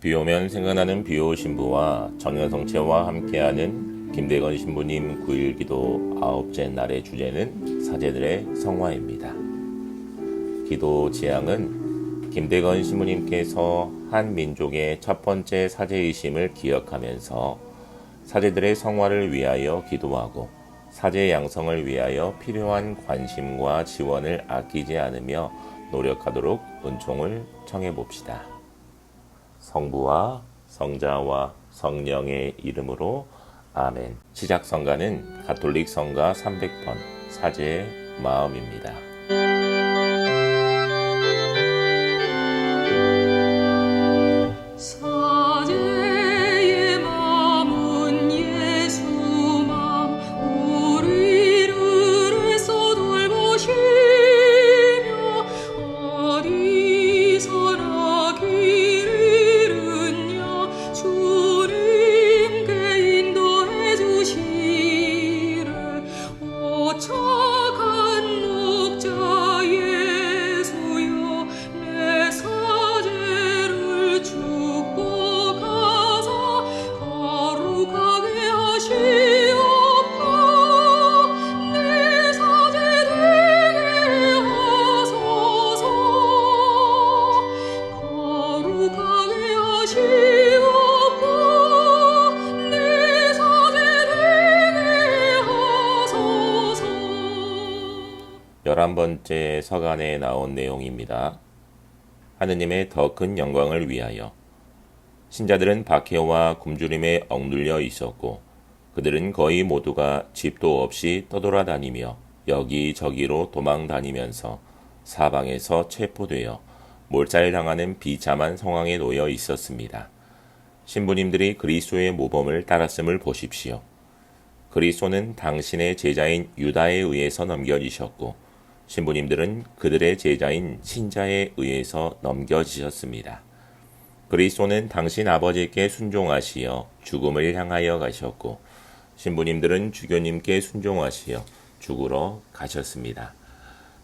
비 오면 생각나는 비오 신부와 정연성체와 함께하는 김대건 신부님 9일 기도 아홉째 날의 주제는 사제들의 성화입니다. 기도 지향은 김대건 신부님께서 한 민족의 첫 번째 사제이심을 기억하면서 사제들의 성화를 위하여 기도하고 사제 양성을 위하여 필요한 관심과 지원을 아끼지 않으며 노력하도록 은총을 청해 봅시다. 성부와 성자와 성령의 이름으로 아멘. 시작 성가는 가톨릭 성가 300번 사제의 마음입니다. 11번째 서간에 나온 내용입니다. 하느님의 더 큰 영광을 위하여 신자들은 박해와 굶주림에 억눌려 있었고 그들은 거의 모두가 집도 없이 떠돌아다니며 여기저기로 도망다니면서 사방에서 체포되어 몰살당하는 비참한 상황에 놓여 있었습니다. 신부님들이 그리스도의 모범을 따랐음을 보십시오. 그리스도는 당신의 제자인 유다에 의해서 넘겨지셨고 신부님들은 그들의 제자인 신자에 의해서 넘겨지셨습니다. 그리스도는 당신 아버지께 순종하시어 죽음을 향하여 가셨고 신부님들은 주교님께 순종하시어 죽으러 가셨습니다.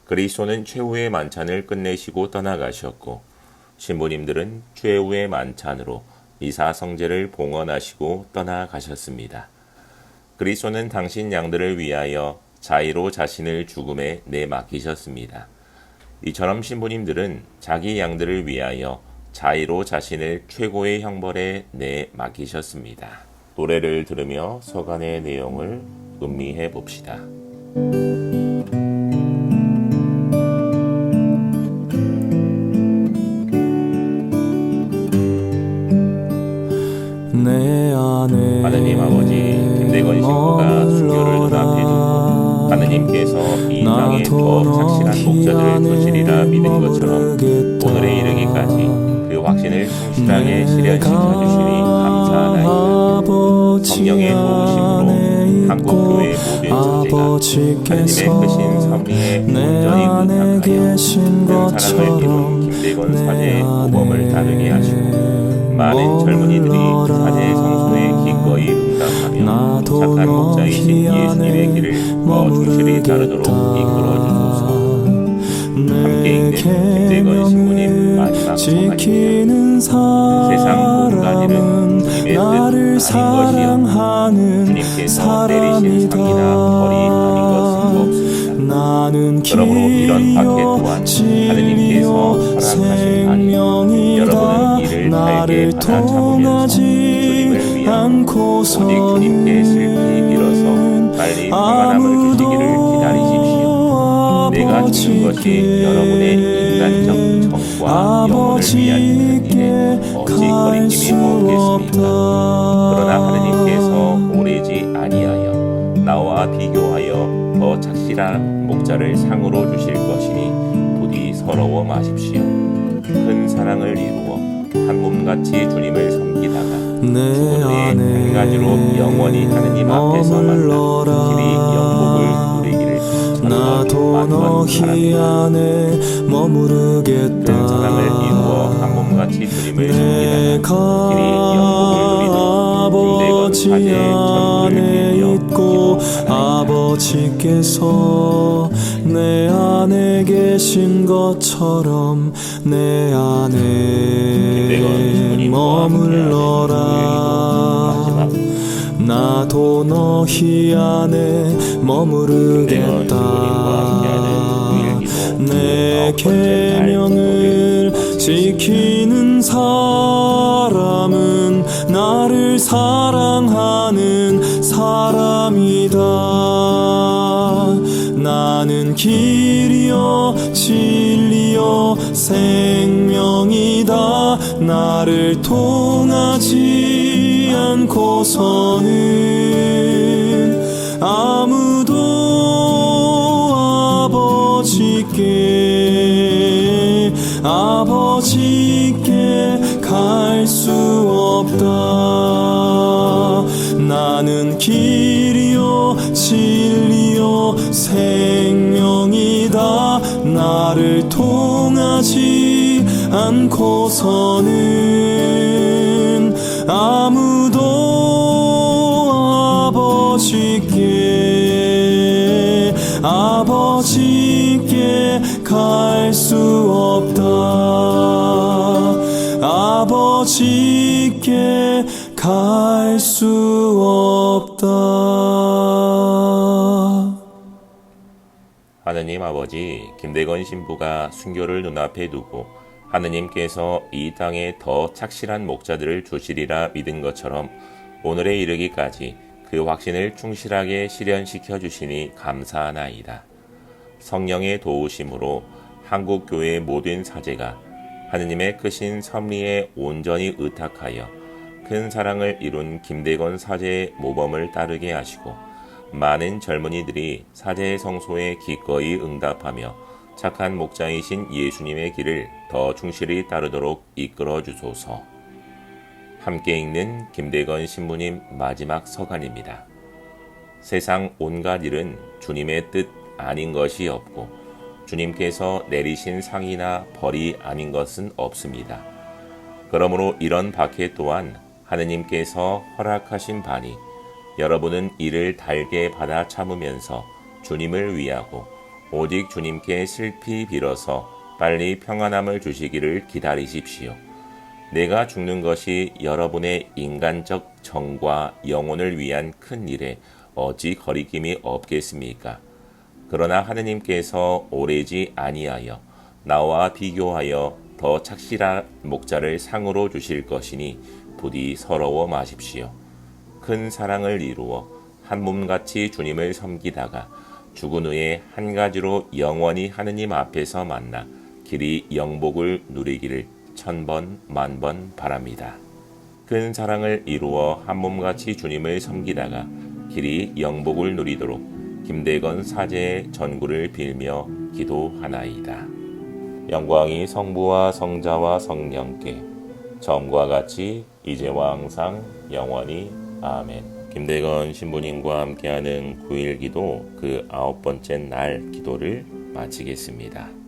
그리스도는 최후의 만찬을 끝내시고 떠나가셨고 신부님들은 최후의 만찬으로 미사 성제를 봉헌하시고 떠나가셨습니다. 그리스도는 당신 양들을 위하여 자의로 자신을 죽음에 내맡기셨습니다. 이처럼 신부님들은 자기 양들을 위하여 자의로 자신을 최고의 형벌에 내맡기셨습니다. 노래를 들으며 서간의 내용을 음미해 봅시다. 하느님께서 이 땅에 더 착실한 목자들을 두시리라 믿은 것처럼 오늘에 이르기까지 그 확신을 충실하게 실현시켜 주시니 감사하나이다. 성령의 도우심으로 한국 교회 모든 전체가 하느님의 크신 섭리에 내 온전히 큰 사랑을 이룬 것처럼 김대건 내 사제의 모범을 따르게 하시고 많은 젊은이들이 사제의 성소에 기꺼이 응답하며 나도 착한 목자이신 예수님의 길을 더 충실히 따르도록 이끌어 주소서. 함께 있는 김대건 신부님 마지막 지키는 세상 사람은 주님의 뜻 나를 사랑하는 주님께서 내리신 상이나 벌이 아닌 것은 없습니다. 나는 그러므로 이런 박해 또한 하느님께서 허락하신 아니 여러분은 이를 달게 하나 잡으면서 위하여 오직 주님께 슬피 빌어서 빨리 평안함을 주시기를 기다리십시오. 내가 주는 것이 여러분의 인간적 정과 영혼을 위한 일에 어찌 거리낌이 없겠습니까? 그러나 하느님께서 오래지 아니하여 나와 비교하여 더 착실한 목자를 상으로 주실 것이니 부디 서러워 마십시오. 큰 사랑을 이루어 한 몸같이 주님을 섬기다가 내 죽은 후에 한 안에 가지로 영원히 하느님 앞에서 만나. 길이 영복을 누리기를 나도 너희 안에 머무르겠다. 큰 사랑을 이루어 한 몸같이 주님을 섬기다가 길이 영복을 김대건 아버지 안에 믿고 아버지께서 내 안에 계신 것처럼 내 안에 머물러라. 나도 너희 안에 머무르겠다. 내 계명을 지키는 사람은 나를 사랑하는 사람이다. 나는 길이요 진리요 생명이다. 나를 통하지 않고서는 아무도 아버지께 아버지께 갈 수 없다 나는 길이요 진리요 생명이다. 나를 통하지 않고서는 아무도 아버지께 아버지께 갈 수 없다. 아버지께 갈 수 없다 하느님 아버지 김대건 신부가 순교를 눈앞에 두고 하느님께서 이 땅에 더 착실한 목자들을 주시리라 믿은 것처럼 오늘에 이르기까지 그 확신을 충실하게 실현시켜 주시니 감사하나이다. 성령의 도우심으로 한국 교회의 모든 사제가 하느님의 크신 섭리에 온전히 의탁하여 큰 사랑을 이룬 김대건 사제의 모범을 따르게 하시고 많은 젊은이들이 사제의 성소에 기꺼이 응답하며 착한 목자이신 예수님의 길을 더 충실히 따르도록 이끌어 주소서. 함께 읽는 김대건 신부님 마지막 서간입니다. 세상 온갖 일은 주님의 뜻 아닌 것이 없고 주님께서 내리신 상이나 벌이 아닌 것은 없습니다. 그러므로 이런 박해 또한 하느님께서 허락하신 바니 여러분은 이를 달게 받아 참으면서 주님을 위하고 오직 주님께 슬피 빌어서 빨리 평안함을 주시기를 기다리십시오. 내가 죽는 것이 여러분의 인간적 정과 영혼을 위한 큰 일에 어찌 거리낌이 없겠습니까? 그러나 하느님께서 오래지 아니하여 나와 비교하여 더 착실한 목자를 상으로 주실 것이니 부디 서러워 마십시오. 큰 사랑을 이루어 한 몸같이 주님을 섬기다가 죽은 후에 한 가지로 영원히 하느님 앞에서 만나 길이 영복을 누리기를 천번 만번 바랍니다. 큰 사랑을 이루어 한 몸같이 주님을 섬기다가 길이 영복을 누리도록 김대건 사제의 전구를 빌며 기도하나이다. 영광이 성부와 성자와 성령께 처음과 같이 이제와 항상 영원히 아멘. 김대건 신부님과 함께하는 9일 기도 그 아홉 번째 날 기도를 마치겠습니다.